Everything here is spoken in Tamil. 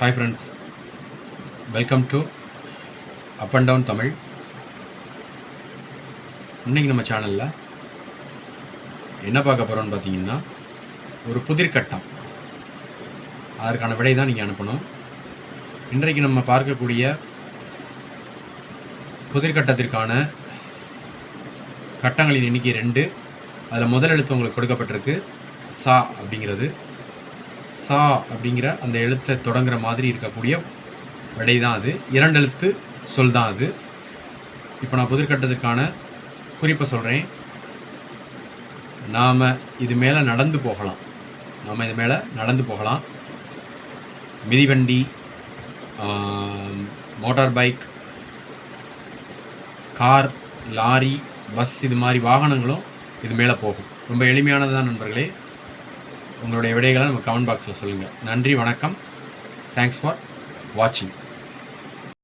Hi friends welcome to up and down Tamil இன்றைக்கி நம்ம சேனலில் என்ன பார்க்க போகிறோன்னு பார்த்தீங்கன்னா ஒரு புதிர்கட்டம் அதற்கான விடை தான் நீங்கள் அனுப்பணும். இன்றைக்கு நம்ம பார்க்கக்கூடிய புதிர்கட்டத்திற்கான கட்டங்களின் எண்ணிக்கை ரெண்டு. அதில் முதல் எழுத்து உங்களுக்கு கொடுக்கப்பட்டிருக்கு சா அப்படிங்கிறது. சா அப்படிங்கிற அந்த எழுத்தை தொடங்குற மாதிரி இருக்கக்கூடிய விடை தான் அது. இரண்டு எழுத்து சொல் தான் அது. இப்போ நான் புதிர்கட்டத்துக்கான குறிப்பை சொல்கிறேன் நாம் இது மேலே நடந்து போகலாம். நாம் இது மேலே நடந்து போகலாம். மிதிவண்டி motor bike car lorry bus இது மாதிரி வாகனங்களும் இது மேலே போகும். ரொம்ப எளிமையானது தான் நண்பர்களே. உங்களுடைய விடைகளை நம்ம கமெண்ட் பாக்ஸில் சொல்லுங்கள் நன்றி வணக்கம். தேங்க்ஸ் ஃபார் வாட்சிங்